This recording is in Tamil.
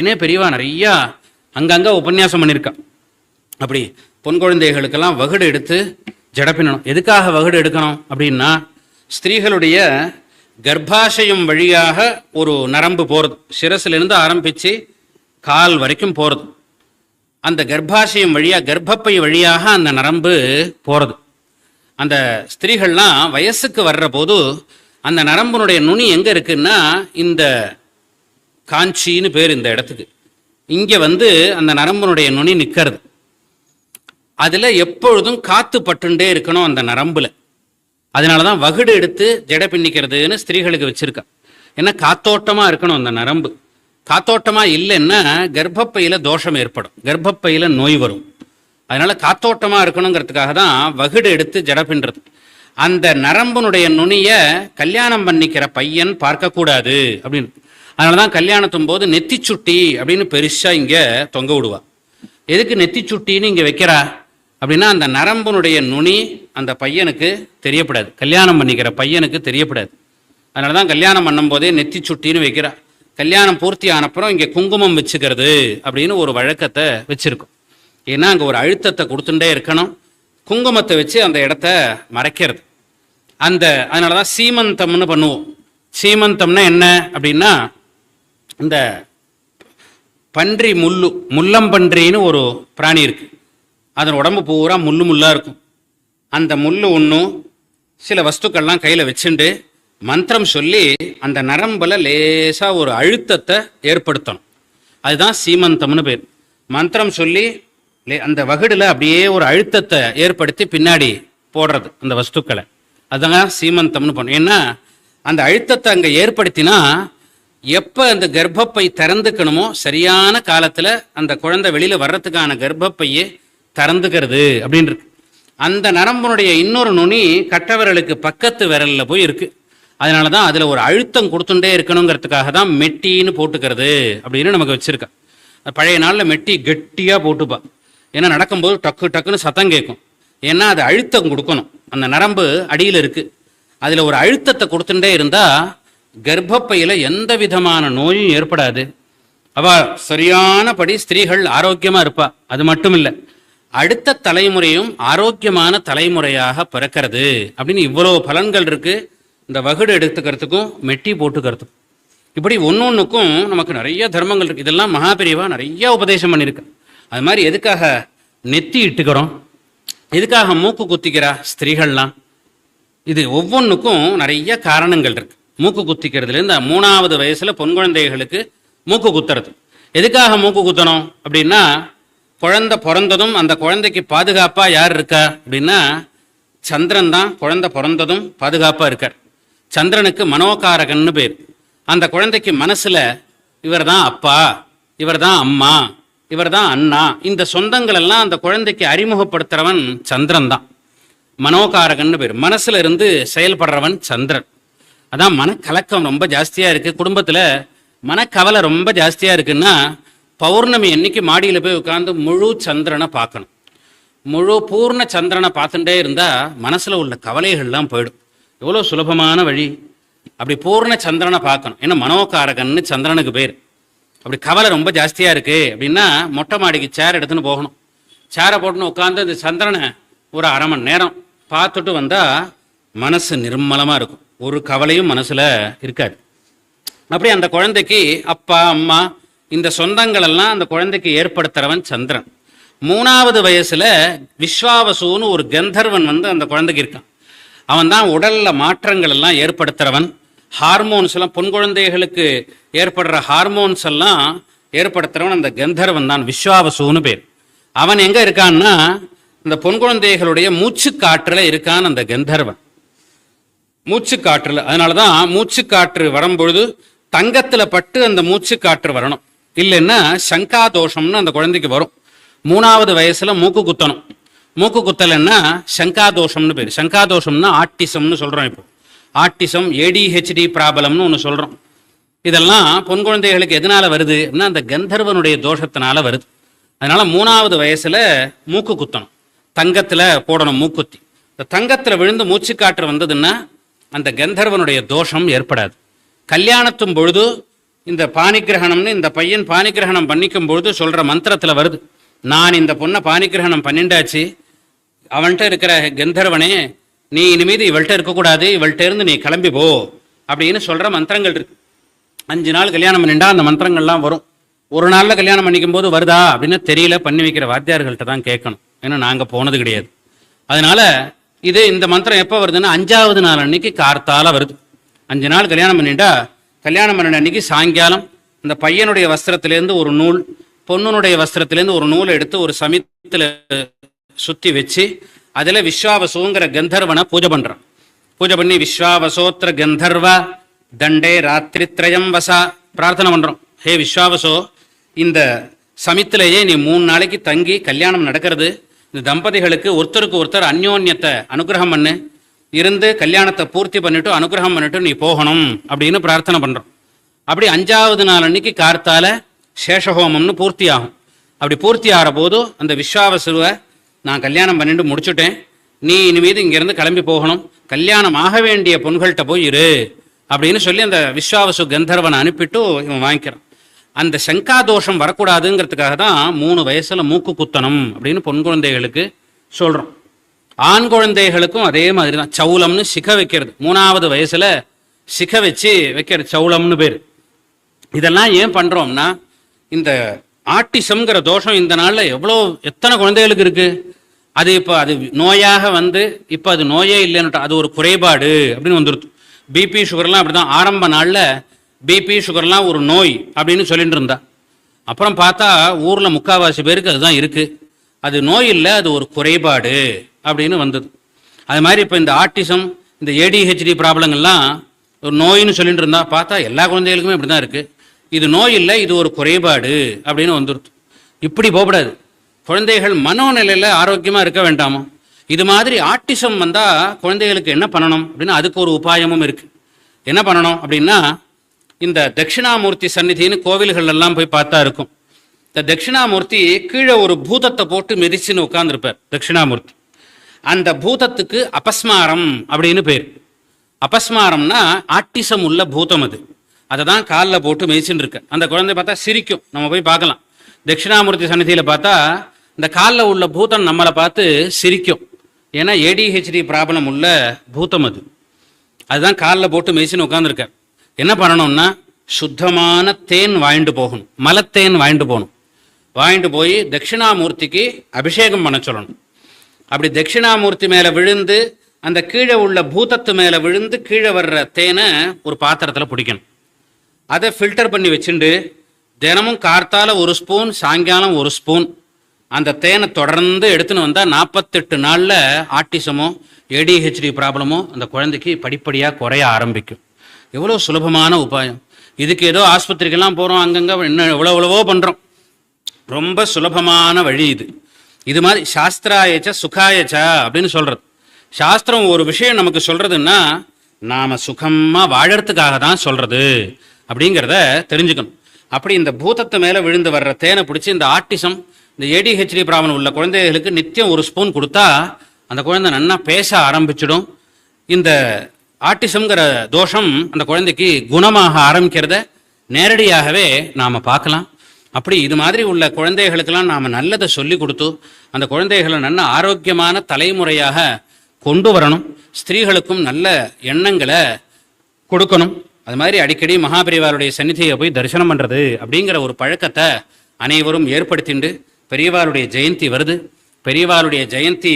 இன்னே பெரியவா நிறையா அங்கங்கே உபன்யாசம் பண்ணியிருக்கான் அப்படி பொன் குழந்தைகளுக்கெல்லாம் வகுடு எடுத்து ஜடப்பினணும். பின்னணும் எதுக்காக வகுடு எடுக்கணும் அப்படின்னா ஸ்திரீகளுடைய கர்ப்பாசயம் வழியாக ஒரு நரம்பு போகிறது சிரசிலிருந்து ஆரம்பித்து கால் வரைக்கும் போகிறது அந்த கர்ப்பாசயம் வழியாக கர்ப்பப்பை வழியாக அந்த நரம்பு போகிறது அந்த ஸ்திரீகள்லாம் வயசுக்கு வர்ற போது அந்த நரம்பினுடைய நுனி எங்கே இருக்குன்னா இந்த காஞ்சின்னு பேர் இந்த இடத்துக்கு. இங்கே வந்து அந்த நரம்பினுடைய நுனி நிற்கிறது அதில் எப்பொழுதும் காத்து பட்டுண்டே இருக்கணும் அந்த நரம்பில். அதனால தான் வகுடு எடுத்து ஜடை பின்னிக்கிறதுன்னு ஸ்திரீகளுக்கு வச்சுருக்கா. ஏன்னா காத்தோட்டமாக இருக்கணும் அந்த நரம்பு. காத்தோட்டமாக இல்லைன்னா கர்ப்பப்பையில் தோஷம் ஏற்படும். கர்ப்பப்பையில் நோய் வரும். அதனால் காத்தோட்டமாக இருக்கணுங்கிறதுக்காக தான் வகுடு எடுத்து ஜடை பின்னுறது. அந்த நரம்பினுடைய நுனியை கல்யாணம் பண்ணிக்கிற பையன் பார்க்கக்கூடாது அப்படின்னு. அதனால தான் கல்யாணத்தும் போது நெத்தி சுட்டி அப்படின்னு பெருசாக இங்கே தொங்க விடுவா. எதுக்கு நெத்தி சுட்டின்னு இங்கே வைக்கிறா? அப்படின்னா அந்த நரம்பனுடைய நுனி அந்த பையனுக்கு தெரியப்படாது. கல்யாணம் பண்ணிக்கிற பையனுக்கு தெரியப்படாது. அதனால தான் கல்யாணம் பண்ணும்போதே நெத்தி சுட்டின்னு வைக்கிறா. கல்யாணம் பூர்த்தி ஆனப்புறம் இங்கே குங்குமம் வச்சுக்கிறது அப்படின்னு ஒரு வழக்கத்தை வச்சுருக்கோம். ஏன்னா அங்கே ஒரு அழுத்தத்தை கொடுத்துட்டே இருக்கணும். குங்குமத்தை வச்சு அந்த இடத்த மறைக்கிறது. அந்த அதனால தான் சீமந்தம்னு பண்ணுவோம். சீமந்தம்னா என்ன அப்படின்னா இந்த பன்றி முள்ளு முள்ளம்பன்றின்னு ஒரு பிராணி இருக்குது அதன் உடம்பு பூரா முள்ளு முள்ளாக இருக்கும். அந்த முள்ளு ஒன்றும் சில வஸ்துக்கள்லாம் கையில் வச்சுண்டு மந்திரம் சொல்லி அந்த நரம்பில் லேசாக ஒரு அழுத்தத்தை ஏற்படுத்தணும். அதுதான் சீமந்தம்னு பேர். மந்திரம் சொல்லி லே- அந்த வகுடில் அப்படியே ஒரு அழுத்தத்தை ஏற்படுத்தி பின்னாடி போடுறது அந்த வஸ்துக்களை. அதுதான் சீமந்தம்னு பண்ணும் ஏன்னா அந்த அழுத்தத்தை அங்கே ஏற்படுத்தினா எப்போ அந்த கர்ப்பப்பை திறந்துக்கணுமோ சரியான காலத்தில் அந்த குழந்தை வெளியில் வர்றதுக்கான கர்ப்பப்பையே திறந்துக்கிறது அப்படின்னு இருக்கு. அந்த நரம்புனுடைய இன்னொரு நுனி கட்டவிரலுக்கு பக்கத்து விரலில் போய் இருக்கு. அதனால தான் அதில் ஒரு அழுத்தம் கொடுத்துட்டே இருக்கணுங்கிறதுக்காக தான் மெட்டின்னு போட்டுக்கிறது அப்படின்னு நமக்கு வச்சிருக்கா. பழைய நாளில் மெட்டி கெட்டியாக போட்டுப்பா. ஏன்னா நடக்கும்போது டக்கு டக்குன்னு சத்தம் கேட்கும் ஏன்னா அது அழுத்தம் கொடுக்கணும். அந்த நரம்பு அடியில் இருக்கு. அதில் ஒரு அழுத்தத்தை கொடுத்துட்டே இருந்தால் கர்ப்பப்பையில் எந்த விதமான நோயும் ஏற்படாது. அவள் சரியானபடி ஸ்திரீகள் ஆரோக்கியமாக இருப்பா. அது மட்டும் இல்லை அடுத்த தலைமுறையும் ஆரோக்கியமான தலைமுறையாக பிறக்கிறது அப்படின்னு இவ்வளோ பலன்கள் இருக்குது இந்த வகுடு எடுத்துக்கிறதுக்கும் மெட்டி போட்டுக்கிறதுக்கும். இப்படி ஒன்னொன்றுக்கும் நமக்கு நிறைய தர்மங்கள் இருக்குது இதெல்லாம் மகாபெரிவா நிறைய உபதேசம் பண்ணியிருக்கு அது மாதிரி எதுக்காக நெத்தி இட்டுக்கிறோம்? எதுக்காக மூக்கு குத்திக்கிறா ஸ்திரீகள்லாம்? இது ஒவ்வொன்றுக்கும் நிறைய காரணங்கள் இருக்குது மூக்கு குத்திக்கிறதுலேருந்து மூணாவது வயசில் பொன் குழந்தைகளுக்கு மூக்கு குத்துறது. எதுக்காக மூக்கு குத்தணும்? அப்படின்னா குழந்தை பிறந்ததும் அந்த குழந்தைக்கு பாதுகாப்பாக யார் இருக்கா? அப்படின்னா சந்திரன் தான் குழந்தை பிறந்ததும் பாதுகாப்பாக இருக்கார். சந்திரனுக்கு மனோகாரகன்னு பேர். அந்த குழந்தைக்கு மனசில் இவர் தான் அப்பா இவர் தான் அம்மா இவர் தான் அண்ணா இந்த சொந்தங்கள் எல்லாம் அந்த குழந்தைக்கு அறிமுகப்படுத்துறவன் சந்திரன் தான். மனோகாரகன்னு பேர். மனசுல இருந்து செயல்படுறவன் சந்திரன். அதான் மனக்கலக்கம் ரொம்ப ஜாஸ்தியா இருக்கு. குடும்பத்துல மனக்கவலை ரொம்ப ஜாஸ்தியா இருக்குன்னா பௌர்ணமி என்னைக்கு மாடியில் போய் உட்காந்து முழு சந்திரனை பார்க்கணும். முழு பூர்ண சந்திரனை பார்த்துட்டே இருந்தா மனசுல உள்ள கவலைகள்லாம் போயிடும். எவ்வளோ சுலபமான வழி. அப்படி பூர்ண சந்திரனை பார்க்கணும். ஏன்னா மனோகாரகன்னு சந்திரனுக்கு பேர். அப்படி கவலை ரொம்ப ஜாஸ்தியா இருக்கு அப்படின்னா மொட்டை மாடிக்கு சேர் எடுத்துன்னு போகணும். சேரை போட்டுன்னு உட்காந்து இந்த சந்திரனை ஒரு அரை மணி நேரம் பார்த்துட்டு வந்தா மனசு நிர்மலமாக இருக்கும். ஒரு கவலையும் மனசில் இருக்காது. அப்படி அந்த குழந்தைக்கு அப்பா அம்மா இந்த சொந்தங்கள் எல்லாம் அந்த குழந்தைக்கு ஏற்படுத்துறவன் சந்திரன். மூணாவது வயசுல விஸ்வாவசுன்னு ஒரு கந்தர்வன் வந்து அந்த குழந்தைக்கு இருக்கான். அவன் தான் உடல்ல மாற்றங்கள் எல்லாம் ஏற்படுத்துறவன். ஹார்மோன்ஸ் எல்லாம் பொன் குழந்தைகளுக்கு ஏற்படுற ஹார்மோன்ஸ் எல்லாம் ஏற்படுத்துறவன் அந்த கந்தர்வன் தான் விஸ்வாவசுன்னு பேர். அவன் எங்க இருக்கான்னா இந்த பொன் குழந்தைகளுடைய மூச்சு காற்றில் இருக்கான் அந்த கந்தர்வன். மூச்சு காற்றுல அதனால தான் மூச்சு காற்று வரும்பொழுது தங்கத்துல பட்டு அந்த மூச்சு காற்று வரணும். இல்லைன்னா சங்கா தோஷம்னு அந்த குழந்தைக்கு வரும். மூணாவது வயசுல மூக்கு குத்தணும். மூக்கு குத்தலைன்னா சங்கா தோஷம்னு பேர். சங்கா தோஷம்னா ஆட்டிசம்னு சொல்றோம் இப்போ. ஆட்டிசம் ஏடிஹெச்டி ப்ராபலம்னு ஒன்று சொல்றோம். இதெல்லாம் பொன் குழந்தைகளுக்கு எதனால வருது அப்படின்னா அந்த கந்தர்வனுடைய தோஷத்தினால வருது. அதனால மூணாவது வயசுல மூக்கு குத்தணும். தங்கத்துல போடணும் மூக்குத்தி. இந்த தங்கத்துல விழுந்து மூச்சுக்காற்று வந்ததுன்னா அந்த கந்தர்வனுடைய தோஷம் ஏற்படாது. கல்யாணத்தும் பொழுது இந்த பாணிகிரகணம்னு இந்த பையன் பாணிகிரகணம் பண்ணிக்கும் பொழுது சொல்கிற மந்திரத்தில் வருது. நான் இந்த பொண்ணை பாணிகிரகணம் பண்ணிண்டாச்சு. அவன்கிட்ட இருக்கிற கந்தர்வனே நீ இனிமீது இவள்கிட்ட இருக்கக்கூடாது. இவள்கிட்ட இருந்து நீ கிளம்பி போ அப்படின்னு சொல்கிற மந்திரங்கள் இருக்கு. அஞ்சு நாள் கல்யாணம் பண்ணிண்டா அந்த மந்திரங்கள்லாம் வரும். ஒரு நாளில் கல்யாணம் பண்ணிக்கும் போது வருதா அப்படின்னு தெரியல. பண்ணி வைக்கிற வாத்தியார்கள்ட்ட தான் கேட்கணும். ஏன்னா நாங்கள் போனது கிடையாது. அதனால இது இந்த மந்திரம் எப்போ வருதுன்னா அஞ்சாவது நாள் அன்னைக்கு கார்த்தால வருது. அஞ்சு நாள் கல்யாணம் பண்ணிட்டா கல்யாணம் பண்ணின அன்னைக்கு சாயங்காலம் இந்த பையனுடைய வஸ்திரத்திலேருந்து ஒரு நூல் பொண்ணுனுடைய வஸ்திரத்திலேருந்து ஒரு நூலை எடுத்து ஒரு சமயத்தில் சுற்றி வச்சு அதில் விஸ்வாவசோங்கிற கந்தர்வனை பூஜை பண்ணுறோம் பூஜை பண்ணி விஸ்வாவசோத்திர கந்தர்வ தண்டே ராத்திரித்ரயம் வசா பிரார்த்தனை பண்ணுறோம் ஹே விஸ்வாவசோ இந்த சமித்திலேயே நீ மூணு நாளைக்கு தங்கி கல்யாணம் நடக்கிறது இந்த தம்பதிகளுக்கு ஒருத்தருக்கு ஒருத்தர் அந்யோன்யத்தை அனுகிரகம் பண்ணு இருந்து கல்யாணத்தை பூர்த்தி பண்ணிட்டு அனுகிரகம் பண்ணிட்டு நீ போகணும் அப்படின்னு பிரார்த்தனை பண்ணுறோம் அப்படி அஞ்சாவது நாள் அன்னைக்கு கார்த்தால சேஷஹோமம்னு பூர்த்தி ஆகும் அப்படி பூர்த்தி ஆகிற போது அந்த விஸ்வாவசுவை நான் கல்யாணம் பண்ணிட்டு முடிச்சுட்டேன். நீ இனிமீது இங்கேருந்து கிளம்பி போகணும். கல்யாணம் ஆக வேண்டிய பொண்கள்கிட்ட போய் இரு அப்படின்னு சொல்லி அந்த விஸ்வாவசு கந்தர்வனை அனுப்பிட்டு இவன் வாங்கிக்கிறான். அந்த சங்கா தோஷம் வரக்கூடாதுங்கிறதுக்காக தான் மூணு வயசுல மூக்கு குத்தணும் அப்படின்னு பொன் குழந்தைகளுக்கு சொல்றோம். ஆண் குழந்தைகளுக்கும் அதே மாதிரி தான் சவுளம்னு சிக வைக்கிறது. மூணாவது வயசுல சிக வச்சு வைக்கிறது. சவுளம்னு பேர். இதெல்லாம் ஏன் பண்றோம்னா இந்த ஆட்டிசம்ங்கிற தோஷம் இந்த நாளில் எவ்வளோ எத்தனை குழந்தைகளுக்கு இருக்கு? அது இப்போ அது நோயாக வந்து இப்போ அது நோயே இல்லைன்னு அது ஒரு குறைபாடு அப்படின்னு வந்துருது. பிபி சுகர்லாம் அப்படிதான். ஆரம்ப நாளில் பிபி சுகர்லாம் ஒரு நோய் அப்படின்னு சொல்லிட்டு இருந்தா அப்புறம் பார்த்தா ஊரில் முக்காவாசி பேருக்கு அதுதான் இருக்கு. அது நோய் இல்லை அது ஒரு குறைபாடு அப்படின்னு வந்தது. அது மாதிரி இப்போ இந்த ஆட்டிசம் இந்த ஏடிஹெச்டி ப்ராப்ளங்கள்லாம் ஒரு நோயின்னு சொல்லிட்டு இருந்தா பார்த்தா எல்லா குழந்தைகளுக்குமே இப்படி தான் இருக்குது இது நோய் இல்லை இது ஒரு குறைபாடு அப்படின்னு வந்துருது. இப்படி போகக்கூடாது. குழந்தைகள் மனோநிலையில் ஆரோக்கியமாக இருக்க வேண்டாமோ? இது மாதிரி ஆட்டிசம் வந்தால் குழந்தைகளுக்கு என்ன பண்ணணும்? அப்படின்னா அதுக்கு ஒரு உபாயமும் இருக்குது என்ன பண்ணணும் அப்படின்னா இந்த தட்சிணாமூர்த்தி சந்நிதின்னு கோவில்கள் எல்லாம் போய் பார்த்தா இருக்கும். இந்த தட்சிணாமூர்த்தி கீழே ஒரு பூதத்தை போட்டு மிதிச்சுன்னு உட்காந்துருப்பார் தட்சிணாமூர்த்தி. அந்த பூதத்துக்கு அபஸ்மாரம் அப்படின்னு பேர். அபஸ்மாரம்னா ஆட்டிசம் உள்ள பூதம் அது. அதை தான் காலில் போட்டு மிதிச்சுன்னு இருக்க. அந்த குழந்தை பார்த்தா சிரிக்கும். நம்ம போய் பார்க்கலாம். தட்சிணாமூர்த்தி சன்னதியில் பார்த்தா இந்த காலில் உள்ள பூதம் நம்மளை பார்த்து சிரிக்கும். ஏன்னா ஏடிஹெச்டி ப்ராப்ளம் உள்ள பூதம் அது. அதுதான் காலில் போட்டு மெதிச்சுன்னு உட்காந்துருக்கார் என்ன பண்ணணும்னா சுத்தமான தேன் வாங்கிட்டு போகணும். மலத்தேன் வாங்கிட்டு போகணும். வாங்கிட்டு போய் தட்சிணாமூர்த்திக்கு அபிஷேகம் பண்ண சொல்லணும். அப்படி தட்சிணாமூர்த்தி மேலே விழுந்து அந்த கீழே உள்ள பூதத்து மேலே விழுந்து கீழே வர்ற தேனை ஒரு பாத்திரத்தில் பிடிக்கணும். அதை ஃபில்டர் பண்ணி வச்சுட்டு தினமும் கார்த்தால ஒரு ஸ்பூன் சாயங்காலம் ஒரு ஸ்பூன் அந்த தேனை தொடர்ந்து எடுத்துன்னு வந்தால் நாற்பத்தெட்டு நாளில் ஆட்டிசமோ ஏடிஹெச்டி ப்ராப்ளமோ அந்த குழந்தைக்கு படிப்படியாக குறைய ஆரம்பிக்கும். எவ்வளோ சுலபமான உபாயம். இதுக்கு ஏதோ ஆஸ்பத்திரிக்கெல்லாம் போகிறோம் அங்கங்கே இன்னும் எவ்வளோ எவ்வளவோ பண்ணுறோம் ரொம்ப சுலபமான வழி இது. இது மாதிரி சாஸ்திராயச்ச சுகாயச்சா அப்படின்னு சொல்கிறது சாஸ்திரம் ஒரு விஷயம் நமக்கு சொல்கிறதுன்னா நாம் சுகமாக வாழறதுக்காக தான் சொல்கிறது அப்படிங்கிறத தெரிஞ்சுக்கணும். அப்படி இந்த பூதத்து மேலே விழுந்து வர்ற தேனை பிடிச்சி இந்த ஆர்டிசம் இந்த ஏடிஹெச்டி பிராமணம் உள்ள குழந்தைகளுக்கு நித்தியம் ஒரு ஸ்பூன் கொடுத்தா அந்த குழந்தை நன்னா பேச ஆரம்பிச்சிடும். இந்த ஆட்டிசம்ங்கிற தோஷம் அந்த குழந்தைக்கு குணமாக ஆரம்பிக்கிறத நேரடியாகவே நாம பார்க்கலாம். அப்படி இது மாதிரி உள்ள குழந்தைகளுக்கெல்லாம் நாம் நல்லதை சொல்லி கொடுத்து அந்த குழந்தைகளை நல்ல ஆரோக்கியமான தலைமுறையாக கொண்டு வரணும். ஸ்திரீகளுக்கும் நல்ல எண்ணங்களை கொடுக்கணும். அது மாதிரி அடிக்கடி மகாபெரிவாருடைய சந்நிதியை போய் தரிசனம் பண்றது அப்படிங்கிற ஒரு பழக்கத்தை அனைவரும் ஏற்படுத்திண்டு பெரியவாருடைய ஜெயந்தி வருது. பெரியவாருடைய ஜெயந்தி